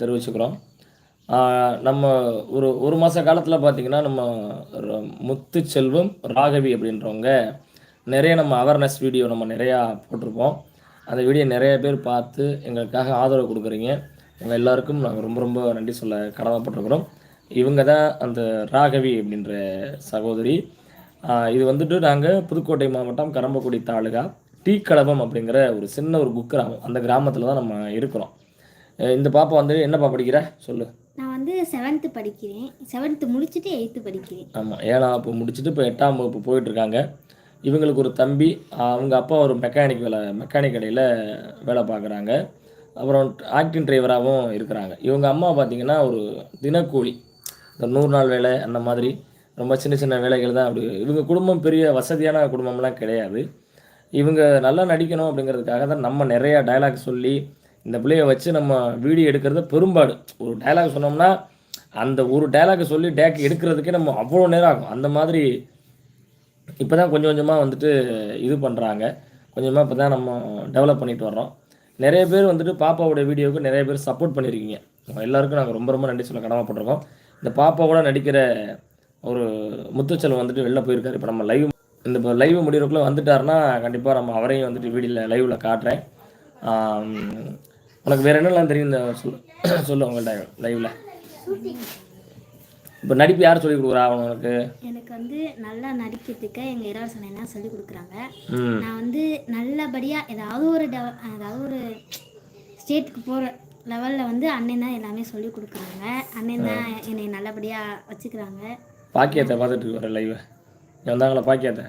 தெரிவிச்சுக்கிறோம். நம்ம ஒரு ஒரு மாத காலத்தில் பார்த்தீங்கன்னா நம்ம முத்து செல்வம் ராகவி அப்படின்றவங்க நிறைய நம்ம அவேர்னஸ் வீடியோ நம்ம நிறையா போட்டிருப்போம். அந்த வீடியோ நிறைய பேர் பார்த்து எங்களுக்காக ஆதரவு கொடுக்குறீங்க. உங்கள் எல்லாருக்கும் நாங்கள் ரொம்ப ரொம்ப நன்றி சொல்ல கடமைப்பட்டிருக்கிறோம். இவங்க தான் அந்த ராகவி அப்படின்ற சகோதரி. இது வந்துட்டு நாங்கள் புதுக்கோட்டை மாவட்டம் கரம்பக்குடி தாலுகா டீ டீக்கலவம் அப்படிங்கிற ஒரு சின்ன ஒரு குக்கிராமம். அந்த கிராமத்தில் தான் நம்ம இருக்கிறோம். இந்த பாப்பா வந்து என்னப்பா படிக்கிற? சொல்லு. நான் வந்து செவன்த்து படிக்கிறேன். செவன்த்து முடிச்சுட்டு எயித்து படிக்கிறேன். ஆமாம் ஏழாம் வகுப்பு முடிச்சுட்டு இப்போ எட்டாம் வகுப்பு போயிட்டுருக்காங்க. இவங்களுக்கு ஒரு தம்பி அவங்க அப்பா ஒரு மெக்கானிக் வேலை மெக்கானிக் கடையில் வேலை பார்க்குறாங்க. அப்புறம் ஆக்டிங் டிரைவராகவும் இருக்கிறாங்க. இவங்க அம்மா பார்த்தீங்கன்னா ஒரு தினக்கூலி. இந்த நூறு நாள் வேலை அந்த மாதிரி ரொம்ப சின்ன சின்ன வேலைகள் தான். அப்படி இவங்க குடும்பம் பெரிய வசதியான குடும்பம்லாம் கிடையாது. இவங்க நல்லா நடிக்கணும் அப்படிங்கிறதுக்காக தான் நம்ம நிறையா டயலாக் சொல்லி இந்த பிள்ளைய வச்சு நம்ம வீடியோ எடுக்கிறது பெரும்பாடு. ஒரு டயலாக் சொன்னோம்னா அந்த ஒரு டயலாக் சொல்லி டேக் எடுக்கிறதுக்கே நம்ம அவ்வளோ நேரம் ஆகும். அந்த மாதிரி இப்போ தான் கொஞ்சம் கொஞ்சமாக வந்துட்டு இது பண்ணுறாங்க கொஞ்சமாக இப்போ தான் நம்ம டெவலப் பண்ணிட்டு வர்றோம். நிறைய பேர் வந்துட்டு பாப்பாவோட வீடியோவுக்கு நிறைய பேர் சப்போர்ட் பண்ணியிருக்கீங்க எல்லாருக்கும் நாங்கள் ரொம்ப ரொம்ப நன்றி சொல்ல கடமைப்பட்டிருக்கோம். இந்த பாப்பாவோட நடிக்கிற ஒரு முத்துச்செல்வம் வந்துட்டு வெளில போயிருக்காரு. இப்போ நம்ம லைவ் இந்த இப்போ லைவ் முடிகிறக்குள்ளே வந்துட்டாருன்னா கண்டிப்பாக நம்ம அவரையும் வந்துட்டு வீடியோவில் லைவில் காட்டுறேன். உனக்கு வேறு என்னெல்லாம் தெரியும் இந்த சொல்லு சொல்லு உங்கள்கிட்ட லைவில் இப்போ நடிப்பு யார் சொல்லி கொடுக்குறா உனக்கு எனக்கு வந்து நல்லா நடிக்கிறதுக்கு எங்கள் இளவரசன் என்ன சொல்லி கொடுக்குறாங்க. நான் வந்து நல்லபடியாக ஏதாவது ஒரு டெவ ஏதாவது ஒரு ஸ்டேட்டுக்கு போகிற லெவலில் வந்து அண்ணன் தான் எல்லாமே சொல்லி கொடுக்குறாங்க. அண்ணன் தான் என்னை நல்லபடியாக வச்சுக்கிறாங்க. பாக்கியத்தை பார்த்துட்டு இருக்க லைவ் வந்தாங்களா பாக்கியத்தை?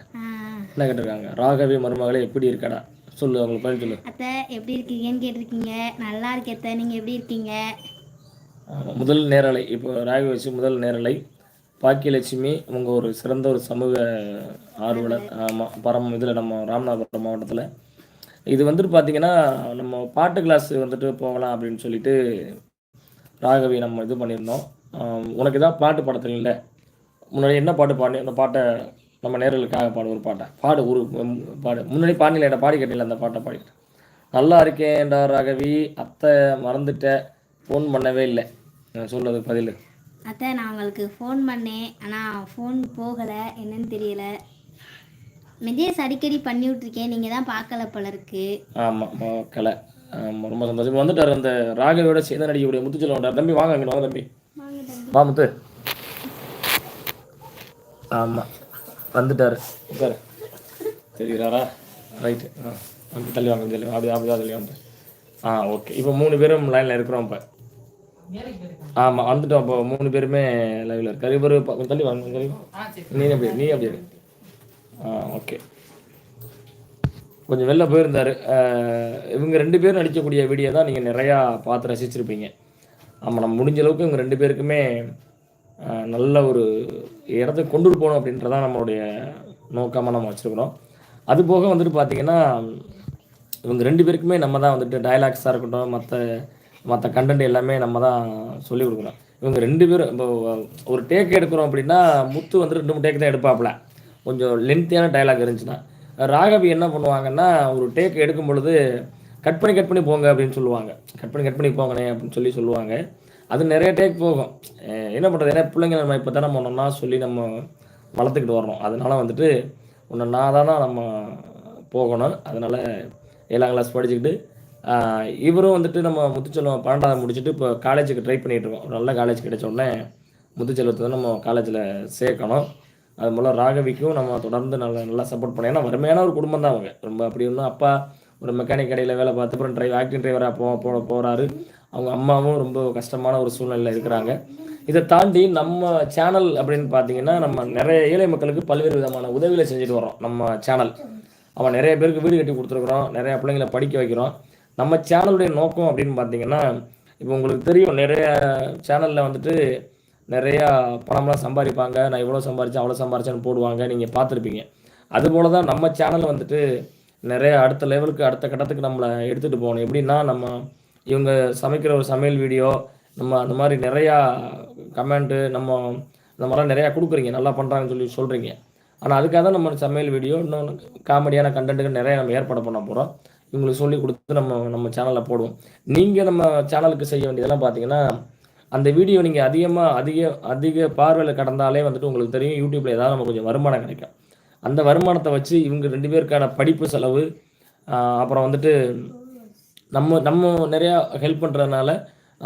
என்ன கேட்டிருக்காங்க? ராகவி மருமகளே எப்படி இருக்கடா? சொல்லு அவங்களுக்கு பதில் சொல்லு. அத்தை எப்படி இருக்கீங்கன்னு கேட்டிருக்கீங்க. நல்லா இருக்கேத்த நீங்கள் எப்படி இருக்கீங்க? முதல் நேரலை. இப்போ ராகவி வச்சு முதல் நேரலை. பாக்கியலட்சுமி அவங்க ஒரு சிறந்த ஒரு சமூக ஆர்வலர். ஆமாம் பரம் இதில் நம்ம ராமநாதபுரம் மாவட்டத்தில். இது வந்துட்டு பார்த்தீங்கன்னா நம்ம பாட்டு கிளாஸ் வந்துட்டு போகலாம் அப்படின்னு சொல்லிட்டு ராகவி நம்ம இது பண்ணியிருந்தோம். உனக்கு ஏதாவது பாட்டு பாட தெரியல? முன்னாடி என்ன பாட்டு பாடி அந்த பாட்டை நம்ம நேரலுக்காக பாடு ஒரு பாட்டை. பாடு ஒரு பாடு. முன்னாடி பாடினில என்ன பாடி கேட்டில அந்த பாட்டை பாடிட்டேன் நல்லா இருக்கேன்டா ராகவி அத்தை மறந்துட்ட ஃபோன் பண்ணவே இல்லை. நான் சொல்றது பதில். அத்தை நான் உங்களுக்கு ஃபோன் பண்ணேன். ஆனால் ஃபோன் போகலை. என்னன்னு தெரியல. மெசேஜ் அடிக்கடி பண்ணி விட்ருக்கேன் நீங்கள் தான் பார்க்கல போல இருக்கு. ஆமாம் கலை ஆமாம் ரொம்ப சந்தோஷம். வந்துட்டார் அந்த ராகவியோட சேர்ந்து நடிக்கக்கூடிய முத்துச்செல்வன் வந்தார். தம்பி வாங்க அங்கே வாங்க தம்பி. வா முத்து. ஆமாம் வந்துட்டாரு. உட்காரு. தெரியுறாரா? ரைட்டு ஆ வந்து தள்ளி வாங்க தள்ளி வாங்க. அப்படி தள்ளி வந்து ஆ ஓகே இப்போ மூணு பேரும் லைனில் இருக்கிறோம் இப்போ. ஆமாம் வந்துட்டோம். இப்போ மூணு பேருமே லைவில் இருக்காரு. இவர் கொஞ்சம் தள்ளி வாங்க தள்ளி நீ அப்படி நீ அப்படி ஆ ஓகே கொஞ்சம் வெளில போயிருந்தார். இவங்க ரெண்டு பேரும் நடிக்கக்கூடிய வீடியோ தான் நீங்கள் நிறையா பார்த்து ரசிச்சிருப்பீங்க. ஆமாம் நம்ம முடிஞ்ச அளவுக்கு இவங்க ரெண்டு பேருக்குமே நல்ல ஒரு இடத்துக்கு கொண்டு போகணும் அப்படின்றதான் நம்மளுடைய நோக்கமாக நம்ம வச்சுருக்கிறோம். அது போக வந்துட்டு பார்த்தீங்கன்னா இவங்க ரெண்டு பேருக்குமே நம்ம தான் வந்துட்டு டயலாக்ஸாக இருக்கட்டும் மற்ற மற்ற கண்டென்ட் எல்லாமே நம்ம தான் சொல்லிக் கொடுக்குறோம் இவங்க ரெண்டு பேரும் இப்போ ஒரு டேக் எடுக்கிறோம் அப்படின்னா முத்து வந்து ரெண்டு மூணு டேக் தான் எடுப்பாப்புல. கொஞ்சம் லென்த்தியான டயலாக் இருந்துச்சுன்னா. ராகவி என்ன பண்ணுவாங்கன்னா ஒரு டேக் எடுக்கும் பொழுது கட் பண்ணி கட் பண்ணி போங்க அப்படின்னு சொல்லுவாங்க. கட் பண்ணி கட் பண்ணி போங்கண்ணே அப்படின்னு சொல்லி சொல்லுவாங்க. அது நிறைய டேக் போகும். என்ன பண்ணுறது ஏன்னா பிள்ளைங்க நம்ம இப்போ தானே ஒன்றா சொல்லி நம்ம வளர்த்துக்கிட்டு வரணும் அதனால் வந்துட்டு ஒன்று நான் தான் நம்ம போகணும். அதனால் ஏழாம் கிளாஸ் படிச்சுக்கிட்டு இவரும் வந்துட்டு நம்ம முத்துச்செல்வம் பன்னெண்டாவது முடிச்சுட்டு இப்போ காலேஜுக்கு ட்ரை பண்ணிகிட்டு இருக்கோம். ஒரு நல்ல காலேஜ் கிடைச்ச உடனே முத்துச்செல்வத்தை தான் நம்ம காலேஜில் சேர்க்கணும். அது மூலம் ராகவிக்கும் நம்ம தொடர்ந்து நல்லா நல்லா சப்போர்ட் பண்ணோம் ஏன்னா வறுமையான ஒரு குடும்பம் தான் அவங்க. ரொம்ப அப்படி ஒன்றும் அப்பா ஒரு மெக்கானிக் கடையில் வேலை பார்த்து அப்புறம் டிரைவ் ஆக்டிங் டிரைவராக போ போ போகிறாரு அவங்க அம்மாவும் ரொம்ப கஷ்டமான ஒரு சூழ்நிலையில் இருக்கிறாங்க. இதை தாண்டி நம்ம சேனல் அப்படின்னு பார்த்தீங்கன்னா நம்ம நிறைய ஏழை மக்களுக்கு பல்வேறு விதமான உதவிகளை செஞ்சுட்டு வரோம் நம்ம சேனல் அவன் நிறைய பேருக்கு வீடு கட்டி கொடுத்துருக்குறோம். நிறைய பிள்ளைங்களை படிக்க வைக்கிறோம். நம்ம சேனலுடைய நோக்கம் அப்படின்னு பார்த்தீங்கன்னா இப்போ உங்களுக்கு தெரியும் நிறைய சேனலில் வந்துட்டு நிறையா பணம்லாம் சம்பாதிப்பாங்க. நான் இவ்வளோ சம்பாரித்தேன் அவ்வளோ சம்பாரிச்சேன்னு போடுவாங்க. நீங்கள் பார்த்துருப்பீங்க. அதுபோல தான் நம்ம சேனல் வந்துட்டு நிறைய அடுத்த லெவலுக்கு அடுத்த கட்டத்துக்கு நம்மளை எடுத்துகிட்டு போகணும். எப்படின்னா நம்ம இவங்க சமைக்கிற ஒரு சமையல் வீடியோ நம்ம அந்த மாதிரி நிறையா கமெண்ட்டு நம்ம இந்த மாதிரிலாம் நிறையா கொடுக்குறீங்க. நல்லா பண்ணுறாங்கன்னு சொல்லி சொல்கிறீங்க ஆனால் அதுக்காக தான் நம்ம சமையல் வீடியோ இன்னும் காமெடியான கண்டென்ட்டுகள் நிறைய நம்ம ஏற்பாடு பண்ண போகிறோம் இவங்களுக்கு சொல்லி கொடுத்து நம்ம நம்ம சேனலில் போடுவோம். நீங்கள் நம்ம சேனலுக்கு செய்ய வேண்டியதெல்லாம் பார்த்தீங்கன்னா அந்த வீடியோ நீங்கள் அதிகமாக அதிக அதிக பார்வையில் கடந்தாலே வந்துட்டு உங்களுக்கு தெரியும். யூடியூப்பில் ஏதாவது நம்ம கொஞ்சம் வருமானம் கிடைக்கும். அந்த வருமானத்தை வச்சு இவங்க ரெண்டு பேருக்கான படிப்பு செலவு அப்புறம் வந்துட்டு நம்ம நம்ம நிறையா ஹெல்ப் பண்ணுறதுனால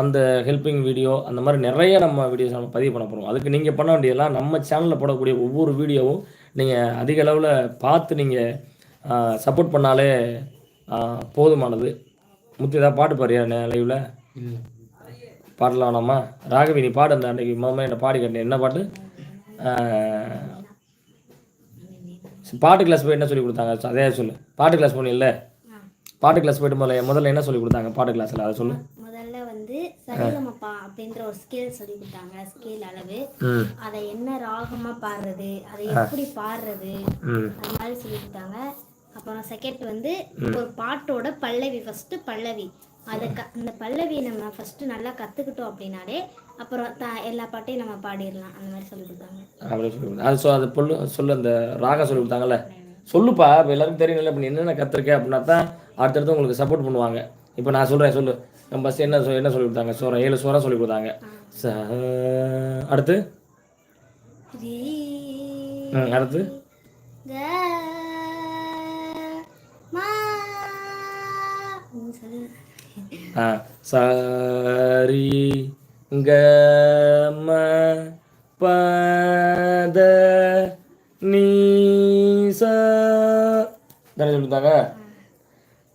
அந்த ஹெல்பிங் வீடியோ அந்த மாதிரி நிறைய நம்ம வீடியோஸ் நம்ம பதிவு பண்ண போகிறோம் அதுக்கு நீங்கள் பண்ண வேண்டியதெல்லாம் நம்ம சேனலில் போடக்கூடிய ஒவ்வொரு வீடியோவும் நீங்கள் அதிக அளவில் பார்த்து நீங்கள் சப்போர்ட் பண்ணாலே போதுமானது. முத்து ஏதாவது பாட்டு பாரியா லைவில் பாடலாம்? நம்ம ராகவி நீ பாடு அந்த அன்னைக்கு மாமா என்ன பாடி கட்டின? என்ன பாட்டு? பாட்டு கிளாஸ் போய் என்ன சொல்லி கொடுத்தாங்க? அதே சொல்லு. பாட்டு கிளாஸ் போனில்ல பாட்டு கிளாஸ் போயிட்டு முதல்ல முதல்ல என்ன சொல்லி கொடுத்தாங்க பாட்டு கிளாஸில் அதை சொல்லு. முதல்ல வந்து சரிகமப்பா அப்படின்ற ஒரு ஸ்கேல் சொல்லி கொடுத்தாங்க ஸ்கேல் அளவு. அதை என்ன ராகமா பாடுறது அதை எப்படி பாடுறது அது மாதிரி சொல்லி கொடுத்தாங்க. அப்புறம் செகண்ட் வந்து ஒரு பாட்டோட பல்லவி ஃபர்ஸ்ட் பல்லவி. அதை க அந்த பல்லவியை நம்ம ஃபர்ஸ்ட் நல்லா கத்துக்கிட்டோம் அப்படின்னாலே அப்புறம் த எல்லா பாட்டையும் நம்ம பாடிடலாம். அந்த மாதிரி சொல்லி கொடுத்தாங்க. அப்படின்னு சொல்லி கொடுத்தாங்க அது சொ அது பொல்லு சொல்லு அந்த ராகம் சொல்லி கொடுத்தாங்கல்ல? சொல்லுப்பா இப்போ எல்லாருக்கும் தெரியல இப்போ என்னென்ன கற்றுருக்க அப்படின்னா தான் அடுத்தடுத்து உங்களுக்கு சப்போர்ட் பண்ணுவாங்க. இப்போ நான் சொல்கிறேன் சொல்லு. நம்ம ஃபஸ்ட் என்ன சொ- என்ன சொல்லி கொடுத்தாங்க? சோரம் ஏழு சோரம் சொல்லி கொடுத்தாங்க. ச அடுத்து? ம் அடுத்து? ஆ சரி க ம பத நீ ச தானே சொல்லி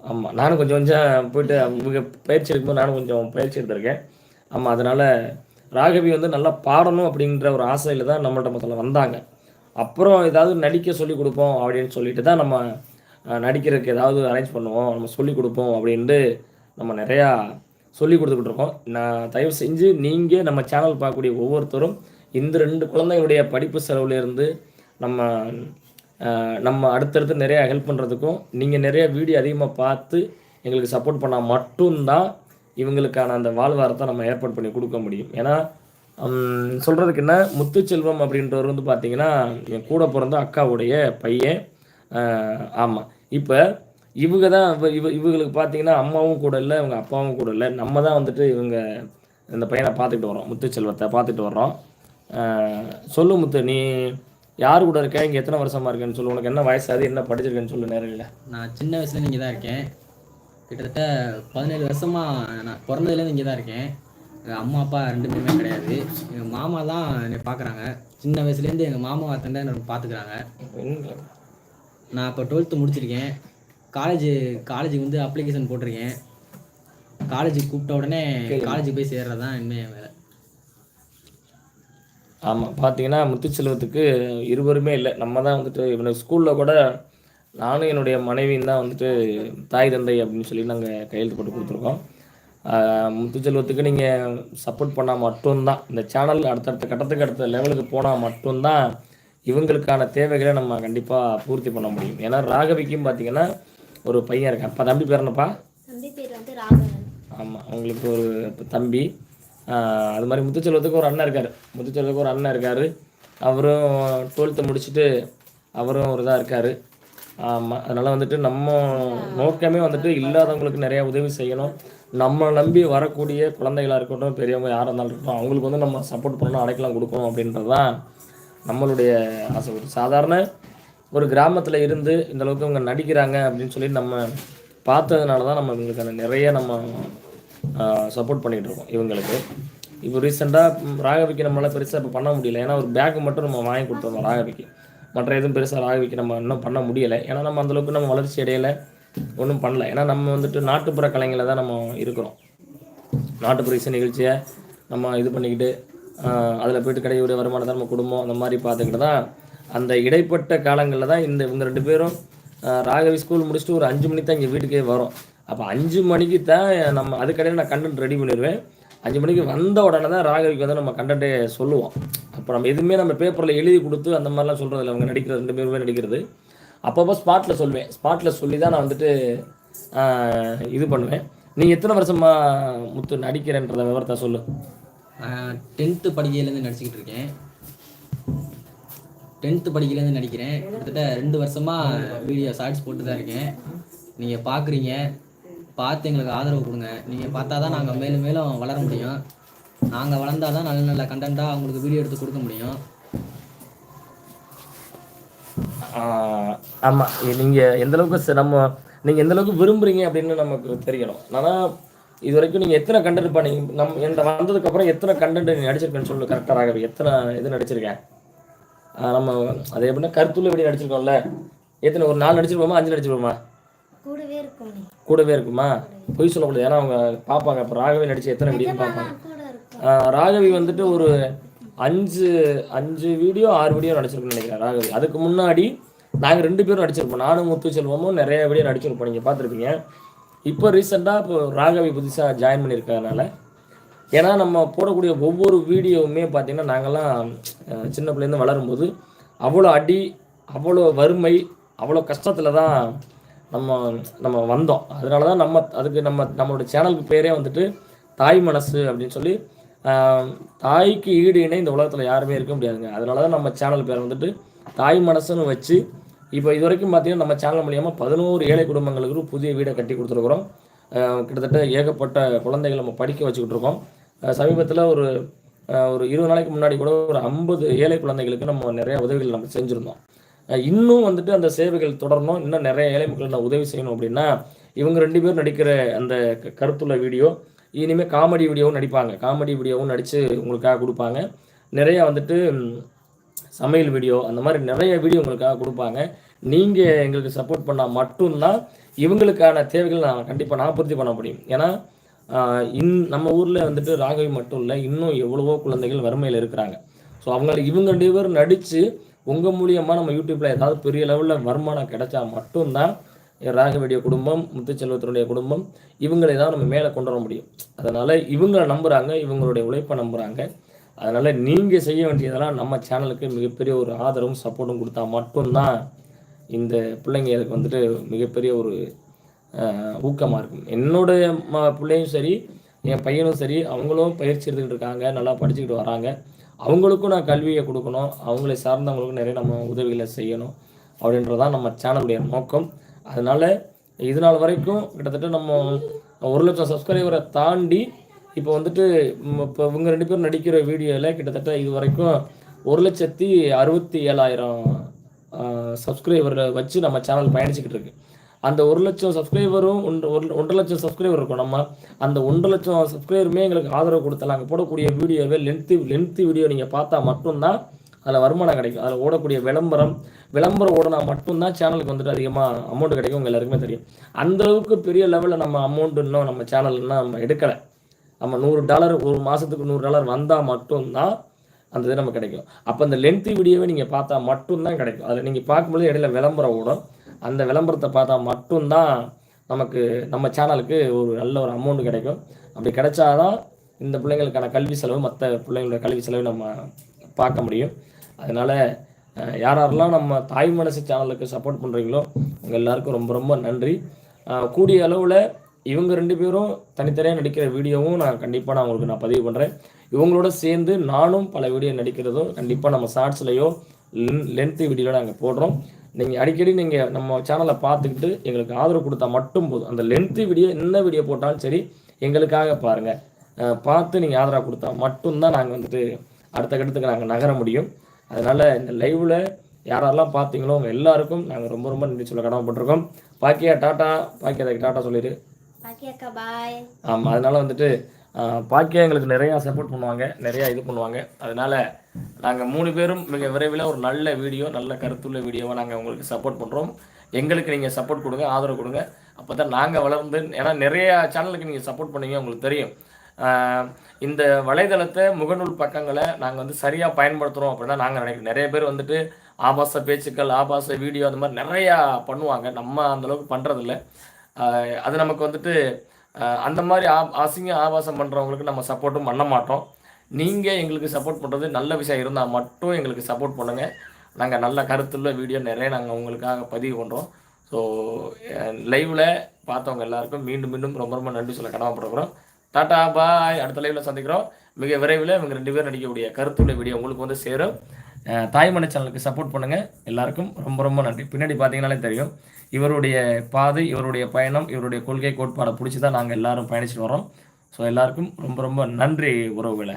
ஆமாம் நானும் கொஞ்சம் கொஞ்சம் போயிட்டு அவங்க பயிற்சி எடுக்கும்போது நானும் கொஞ்சம் பயிற்சி எடுத்திருக்கேன். ஆமாம் அதனால் ராகவி வந்து நல்லா பாடணும் அப்படின்ற ஒரு ஆசையில் தான் நம்மள்ட்ட முதல்ல வந்தாங்க. அப்புறம் ஏதாவது நடிக்க சொல்லி கொடுப்போம் அப்படின்னு சொல்லிட்டு தான் நம்ம நடிக்கிறதுக்கு ஏதாவது அரேஞ்ச் பண்ணுவோம் நம்ம சொல்லி கொடுப்போம் அப்படின்ட்டு நம்ம நிறையா சொல்லி கொடுத்துக்கிட்டு இருக்கோம் நான் தயவு செஞ்சு நீங்கள் நம்ம சேனல் பார்க்கக்கூடிய ஒவ்வொருத்தரும் இந்த ரெண்டு குழந்தைகளுடைய படிப்பு செலவுலேருந்து நம்ம நம்ம அடுத்தடுத்து நிறையா ஹெல்ப் பண்ணுறதுக்கும் நீங்கள் நிறைய வீடியோ அதிகமாக பார்த்து எங்களுக்கு சப்போர்ட் பண்ணால் மட்டும்தான் இவங்களுக்கான அந்த வாழ்வாரத்தை நம்ம ஏற்பாடு பண்ணி கொடுக்க முடியும். ஏன்னா சொல்கிறதுக்கு என்ன? முத்துச்செல்வம் அப்படின்றவர் வந்து பார்த்தீங்கன்னா என் கூட பிறந்த அக்காவுடைய பையன். ஆமாம் இப்போ இவங்க தான் இவ இவ இவங்களுக்கு பார்த்தீங்கன்னா அம்மாவும் கூட இல்லை இவங்க அப்பாவும் கூட இல்லை. நம்ம தான் வந்துட்டு இவங்க இந்த பையனை பார்த்துக்கிட்டு வரோம் முத்துச்செல்வத்தை பார்த்துட்டு வர்றோம். சொல்லு முத்து நீ யார் கூட இருக்க? இங்கே எத்தனை வருஷமா இருக்கேன்னு சொல்லு. உனக்கு என்ன வயசாது என்ன படிச்சிருக்கேன்னு சொல்லு நேரில் நான் சின்ன வயசுலேருந்து இங்கே தான் இருக்கேன். கிட்டத்தட்ட பதினேழு வருஷமாக நான் பிறந்ததுலேருந்து இங்கே தான் இருக்கேன். எங்கள் அம்மா அப்பா ரெண்டு பேருமே கிடையாது. எங்கள் மாமா தான் என்னை பார்க்குறாங்க சின்ன வயசுலேருந்து எங்கள் மாமா அத்தண்டை என்னை பார்த்துக்கிறாங்க நான் இப்போ டுவெல்த்து முடிச்சிருக்கேன். காலேஜ் காலேஜுக்கு வந்து அப்ளிகேஷன் போட்டிருக்கேன். காலேஜுக்கு கூப்பிட்ட உடனே காலேஜுக்கு போய் சேர்றது தான் இனிமேல் வேலை. ஆமாம் பார்த்தீங்கன்னா முத்துச்செல்வத்துக்கு இருவருமே இல்லை. நம்ம தான் வந்துட்டு இவனுக்கு ஸ்கூலில் கூட நானும் என்னுடைய மனைவியும் தான் வந்துட்டு தாய் தந்தை அப்படின்னு சொல்லி நாங்கள் கையெழுத்து போட்டு கொடுத்துருக்கோம். முத்துச்செல்வத்துக்கு நீங்கள் சப்போர்ட் பண்ணால் மட்டும்தான். இந்த சேனல் அடுத்தடுத்த கட்டத்துக்கு அடுத்த லெவலுக்கு போனால் மட்டும்தான் இவங்களுக்கான தேவைகளை நம்ம கண்டிப்பாக பூர்த்தி பண்ண முடியும். ஏன்னா ராகவிக்கும் பார்த்தீங்கன்னா ஒரு பையன் இருக்கான். அப்பா தம்பி பேர் என்னப்பா? தம்பி பேர் வந்து ராகவன். ஆமாம் அவங்களுக்கு ஒரு தம்பி. அது மாதிரி முத்துச்செல்வத்துக்கு ஒரு அண்ணன் இருக்கார். முத்துச்செல்வத்துக்கு ஒரு அண்ணன் இருக்கார். அவரும் டுவெல்த்து முடிச்சுட்டு அவரும் ஒரு இதாக இருக்கார். ஆமாம் அதனால் வந்துட்டு நம்ம நோக்கமே வந்துட்டு இல்லாதவங்களுக்கு நிறைய உதவி செய்யணும். நம்ம நம்பி வரக்கூடிய குழந்தைகளாக இருக்கட்டும் பெரியவங்க யாராக இருந்தாலும் இருக்கட்டும் அவங்களுக்கு வந்து நம்ம சப்போர்ட் பண்ணணும் அடைக்கலம் கொடுக்கணும் அப்படின்றது தான் நம்மளுடைய ஆசை. ஒரு சாதாரண ஒரு கிராமத்தில் இருந்து இந்த அளவுக்கு இவங்க நடிக்கிறாங்க அப்படின்னு சொல்லி நம்ம பார்த்ததுனால தான் நம்ம இவங்களுக்கான நிறைய நம்ம சப்போர்ட் பண்ணிகிட்டு இருக்கோம் இவங்களுக்கு. இப்போ ரீசெண்டாக ராகவிக்கு நம்மளால் பெருசாக இப்போ பண்ண முடியல. ஏன்னா ஒரு பேக் மட்டும் நம்ம வாங்கி கொடுத்துருந்தோம் ராகவிக்கு. மற்ற எதுவும் பெருசாக ராகவிக்கு நம்ம இன்னும் பண்ண முடியலை. ஏன்னா நம்ம அந்தளவுக்கு நம்ம வளர்ச்சி அடையலை. ஒன்றும் பண்ணல. ஏன்னா நம்ம வந்துட்டு நாட்டுப்புற கலைஞரில் தான் நம்ம இருக்கிறோம். நாட்டுப்புற இசை நிகழ்ச்சியை நம்ம இது பண்ணிக்கிட்டு அதில் போயிட்டு கிடைக்கக்கூடிய வருமானத்தை நம்ம குடும்பம் அந்த மாதிரி பார்த்துக்கிட்டு தான் அந்த இடைப்பட்ட காலங்களில் தான் இந்த இவங்க ரெண்டு பேரும் ராகவி ஸ்கூல் முடிச்சுட்டு ஒரு அஞ்சு மணிக்கு தான் இங்கே வீட்டுக்கே வரும். அப்போ அஞ்சு மணிக்கு தான் நம்ம அதுக்கடையில் நான் கண்டென்ட் ரெடி பண்ணிடுவேன். அஞ்சு மணிக்கு வந்த உடனே தான் ராகவிக்கு வந்து நம்ம கண்டென்ட்டே சொல்லுவோம். அப்போ நம்ம எதுவுமே நம்ம பேப்பரில் எழுதி கொடுத்து அந்த மாதிரிலாம் சொல்கிறதில்ல அவங்க நடிக்கிறது ரெண்டு பேருமே நடிக்கிறது. அப்பப்போ ஸ்பாட்டில் சொல்லுவேன். ஸ்பாட்டில் சொல்லி தான் நான் வந்துட்டு இது பண்ணுவேன். நீங்கள் எத்தனை வருஷமா முத்து நடிக்கிறேன்றத விவரத்தை சொல்லு. டென்த்து படிக்கையிலேருந்து நடிச்சுக்கிட்டு இருக்கேன். டென்த்து படிக்கையிலேருந்து நடிக்கிறேன் கிட்டத்தட்ட ரெண்டு வருஷமாக வீடியோ ஷார்ட்ஸ் போட்டு தான் இருக்கேன். நீங்கள் பார்க்குறீங்க பார்த்து எங்களுக்கு ஆதரவு கொடுங்க. நீங்கள் பார்த்தா தான் நாங்கள் மேலும் மேலும் வளர முடியும். நாங்கள் வளர்ந்தா தான் நல்ல நல்ல கண்டென்ட்டாக அவங்களுக்கு வீடியோ எடுத்து கொடுக்க முடியும். ஆமாம் நீங்கள் எந்த அளவுக்கு நம்ம நீங்கள் எந்த அளவுக்கு விரும்புறீங்க அப்படின்னு நமக்கு தெரியணும். ஆனால் இது வரைக்கும் நீங்கள் எத்தனை கண்டென்ட் பண்ணி நம் என்கிட்ட வந்ததுக்கப்புறம் எத்தனை கண்டென்ட் நீ நடிச்சிருக்கேன்னு சொல்லு கரெக்டாக ராகவி. எத்தனை இது நடிச்சிருக்கேன் நம்ம அது எப்படின்னா கருத்துள்ள வீடியோ நடிச்சிருக்கோம்ல. எத்தனை ஒரு நாலு நடிச்சிருப்போமா அஞ்சு நடிச்சிருப்போமா? கூடவே இருக்கும் கூடவே இருக்குமா? பொய் சொல்லக்கூடாது ஏன்னா அவங்க பார்ப்பாங்க. இப்போ ராகவி நடிச்சு எத்தனை வீடியோ பார்ப்பாங்க? ராகவி வந்துட்டு ஒரு அஞ்சு அஞ்சு வீடியோ ஆறு வீடியோ நடிச்சிருக்கோம்னு நினைக்கிறேன் ராகவி. அதுக்கு முன்னாடி நாங்கள் ரெண்டு பேரும் நடிச்சிருப்போம். நானும் முத்து செல்வமும் நிறைய வீடியோ நடிச்சிருப்போம். நீங்கள் பார்த்துருப்பீங்க. இப்போ ரீசெண்டாக இப்போ ராகவி புதுசாக ஜாயின் பண்ணியிருக்கறனால ஏன்னா நம்ம போடக்கூடிய ஒவ்வொரு வீடியோவுமே பார்த்தீங்கன்னா நாங்கள்லாம் சின்ன பிள்ளைலேருந்து வளரும்போது அவ்வளோ அடி அவ்வளோ வறுமை அவ்வளோ கஷ்டத்தில் தான் நம்ம நம்ம வந்தோம். அதனால தான் நம்ம அதுக்கு நம்ம நம்மளோட சேனலுக்கு பேரே வந்துட்டு தாய் மனசு அப்படின்னு சொல்லி தாய்க்கு ஈடு இணை இந்த உலகத்தில் யாருமே இருக்க முடியாதுங்க. அதனால தான் நம்ம சேனல் பேர் வந்துட்டு தாய் மனசுன்னு வச்சு இப்போ இது வரைக்கும் பார்த்தீங்கன்னா நம்ம சேனல் மூலியமாக பதினோரு ஏழை குடும்பங்களுக்கு புதிய வீடை கட்டி கொடுத்துருக்குறோம். கிட்டத்தட்ட ஏகப்பட்ட குழந்தைகளை நம்ம படிக்க வச்சுக்கிட்டு இருக்கோம். சமீபத்தில் ஒரு ஒரு இருபது நாளைக்கு முன்னாடி கூட ஒரு ஐம்பது ஏழை குழந்தைகளுக்கு நம்ம நிறைய உதவிகள் நம்ம செஞ்சுருந்தோம். இன்னும் வந்துட்டு அந்த சேவைகள் தொடரணும். இன்னும் நிறைய ஏழை மக்களுக்கு நான் உதவி செய்யணும் அப்படின்னா இவங்க ரெண்டு பேரும் நடிக்கிற அந்த க- கருத்துள்ள வீடியோ இனிமேல் காமெடி வீடியோவும் நடிப்பாங்க. காமெடி வீடியோவும் நடித்து உங்களுக்காக கொடுப்பாங்க. நிறையா வந்துட்டு சமையல் வீடியோ அந்த மாதிரி நிறைய வீடியோ உங்களுக்காக கொடுப்பாங்க. நீங்கள் எங்களுக்கு சப்போர்ட் பண்ணால் மட்டும்தான் இவங்களுக்கான தேவைகள் நான் கண்டிப்பாக நான் பூர்த்தி பண்ண முடியும். ஏன்னா இன் நம்ம ஊரில் வந்துட்டு ராகவி மட்டும் இல்லை இன்னும் எவ்வளவோ குழந்தைகள் வறுமையில் இருக்கிறாங்க. ஸோ அவங்க இவங்க ரெண்டு பேரும் நடித்து உங்கள் மூலியமாக நம்ம யூடியூப்பில் ஏதாவது பெரிய லெவலில் வருமானம் கிடைச்சா மட்டும்தான் ராகவேடிய குடும்பம் முத்துச்செல்வத்தினுடைய குடும்பம் இவங்களை தான் நம்ம மேலே கொண்டு வர முடியும். அதனால் இவங்களை நம்புகிறாங்க இவங்களுடைய உழைப்பை நம்புகிறாங்க அதனால் நீங்கள் செய்ய வேண்டியதெல்லாம் நம்ம சேனலுக்கு மிகப்பெரிய ஒரு ஆதரவும் சப்போர்ட்டும் கொடுத்தா மட்டும்தான் இந்த பிள்ளைங்களுக்கு வந்துட்டு மிகப்பெரிய ஒரு ஊக்கமாக இருக்கும். என்னுடைய ம பிள்ளையும் சரி என் பையனும் சரி அவங்களும் பயிற்சி எடுத்துக்கிட்டு இருக்காங்க நல்லா படிச்சுக்கிட்டு வராங்க. அவங்களுக்கும் நான் கல்வியை கொடுக்கணும். அவங்களை சார்ந்தவங்களுக்கும் நிறைய நம்ம உதவிகளை செய்யணும் அப்படின்றதான் நம்ம சேனலுடைய நோக்கம். அதனால் இது நாள் வரைக்கும் கிட்டத்தட்ட நம்ம ஒரு லட்சம் சப்ஸ்கிரைபரை தாண்டி இப்போ வந்துட்டு இப்போ இவங்க ரெண்டு பேரும் நடிக்கிற வீடியோவில் கிட்டத்தட்ட இது வரைக்கும் ஒரு லட்சத்தி அறுபத்தி ஏழாயிரம் சப்ஸ்கிரைபரை வச்சு நம்ம சேனல் பயணிச்சுக்கிட்டு இருக்கு. அந்த ஒரு லட்சம் சப்ஸ்கிரைபரும் ஒன்று ஒரு ஒன்றரை லட்சம் சப்ஸ்கிரைபர் இருக்கும். நம்ம அந்த ஒன்றரை லட்சம் சப்ஸ்கிரைபருமே எங்களுக்கு ஆதரவு கொடுத்தலாம். அங்கே போடக்கூடிய வீடியோவே லென்த்து லென்த்து வீடியோ நீங்கள் பார்த்தா மட்டும்தான் அதில் வருமானம் கிடைக்கும். அதில் ஓடக்கூடிய விளம்பரம் விளம்பரம் ஓடினா மட்டும்தான் சேனலுக்கு வந்துட்டு அதிகமாக அமௌண்ட் கிடைக்கும். உங்கள் எல்லாருக்குமே தெரியும். அந்தளவுக்கு பெரிய லெவலில் நம்ம அமௌண்ட் இன்னும் நம்ம சேனல் இன்னும் நம்ம எடுக்கலை. நம்ம நூறு டாலர் ஒரு மாதத்துக்கு நூறு டாலர் வந்தால் மட்டும்தான் அந்த இது நமக்கு கிடைக்கும். அப்போ அந்த லென்த்து வீடியோவை நீங்கள் பார்த்தா மட்டும்தான் கிடைக்கும். அதில் நீங்கள் பார்க்கும்போது இடையில விளம்பரம் ஓடும். அந்த விளம்பரத்தை பார்த்தா மட்டும்தான் நமக்கு நம்ம சேனலுக்கு ஒரு நல்ல ஒரு அமௌண்ட் கிடைக்கும். அப்படி கிடைச்சாதான் இந்த பிள்ளைங்களுக்கான கல்வி செலவு மற்ற பிள்ளைங்களோட கல்வி செலவு நம்ம பார்க்க முடியும். அதனால் யாரெல்லாம் நம்ம தாய் மனசு சேனலுக்கு சப்போர்ட் பண்ணுறீங்களோ உங்கள் எல்லாருக்கும் ரொம்ப ரொம்ப நன்றி. கூடிய அளவில் இவங்க ரெண்டு பேரும் தனித்தனியாக நடிக்கிற வீடியோவும் நான் கண்டிப்பாக நான் உங்களுக்கு நான் பதிவு பண்ணுறேன் இவங்களோட சேர்ந்து நானும் பல வீடியோ நடிக்கிறதும் கண்டிப்பாக நம்ம ஷார்ட்ஸ்லையோ லென்த்து வீடியோவில் நாங்கள் போடுறோம். நீங்கள் அடிக்கடி நீங்கள் நம்ம சேனலை பார்த்துக்கிட்டு எங்களுக்கு ஆதரவு கொடுத்தா மட்டும் போதும். அந்த லென்த்து வீடியோ என்ன வீடியோ போட்டாலும் சரி எங்களுக்காக பாருங்கள் பார்த்து நீங்கள் ஆதரவு கொடுத்தா மட்டும்தான் நாங்கள் வந்துட்டு அடுத்த கட்டத்துக்கு நாங்கள் நகர முடியும். அதனால் இந்த லைவில் யாரெல்லாம் பார்த்தீங்களோ அவங்க எல்லாருக்கும் நாங்கள் ரொம்ப ரொம்ப நன்றி சொல்ல கடமைப்பட்டிருக்கோம். பாக்கியா டாட்டா பாக்கியாதைக்கு டாட்டா சொல்லிடு. ஆமாம் அதனால வந்துட்டு பாக்கியா எங்களுக்கு நிறையா சப்போர்ட் பண்ணுவாங்க நிறையா இது பண்ணுவாங்க. அதனால் நாங்கள் மூணு பேரும் மிக விரைவில் ஒரு நல்ல வீடியோ நல்ல கருத்துள்ள வீடியோவை நாங்கள் உங்களுக்கு சப்போர்ட் பண்ணுறோம் எங்களுக்கு நீங்கள் சப்போர்ட் கொடுங்க ஆதரவு கொடுங்க. அப்போ தான் நாங்கள் வளர்ந்து ஏன்னா நிறையா சேனலுக்கு நீங்கள் சப்போர்ட் பண்ணீங்க உங்களுக்கு தெரியும். இந்த வலைதளத்தை முகநூல் பக்கங்களை நாங்கள் வந்து சரியாக பயன்படுத்துகிறோம் அப்படின்னா நாங்கள் நினைக்கிறோம். நிறைய பேர் வந்துட்டு ஆபாச பேச்சுக்கள் ஆபாச வீடியோ அந்த மாதிரி நிறையா பண்ணுவாங்க. நம்ம அந்தளவுக்கு பண்ணுறதில்ல அது நமக்கு வந்துட்டு அந்த மாதிரி ஆ அசிங்க ஆபாசம் பண்ணுறவங்களுக்கு நம்ம சப்போர்ட்டும் பண்ண மாட்டோம். நீங்கள் எங்களுக்கு சப்போர்ட் பண்ணுறது நல்ல விஷயம் இருந்தால் மட்டும் எங்களுக்கு சப்போர்ட் பண்ணுங்கள் நாங்கள் நல்ல கருத்துள்ள வீடியோ நிறைய நாங்கள் உங்களுக்காக பதிவு பண்ணுறோம் ஸோ லைவில் பார்த்தவங்க எல்லாருக்கும் மீண்டும் மீண்டும் ரொம்ப ரொம்ப நன்றி சொல்ல கடமைப்படுகிறோம். டாட்டா பாய். அடுத்த லைவில் சந்திக்கிறோம். மிக விரைவில் இவங்க ரெண்டு பேரும் நடிக்கக்கூடிய கருத்துள்ள வீடியோ உங்களுக்கு வந்து சேரும். தாய்மணி சேனலுக்கு சப்போர்ட் பண்ணுங்கள் எல்லாருக்கும் ரொம்ப ரொம்ப நன்றி. பின்னாடி பார்த்தீங்கனாலே தெரியும் இவருடைய பாதை இவருடைய பயணம் இவருடைய கொள்கை கோட்பாடை பிடிச்சி தான் நாங்கள் எல்லாரும் பயணிச்சுட்டு வரோம் ஸோ எல்லாருக்கும் ரொம்ப ரொம்ப நன்றி உறவுகளை.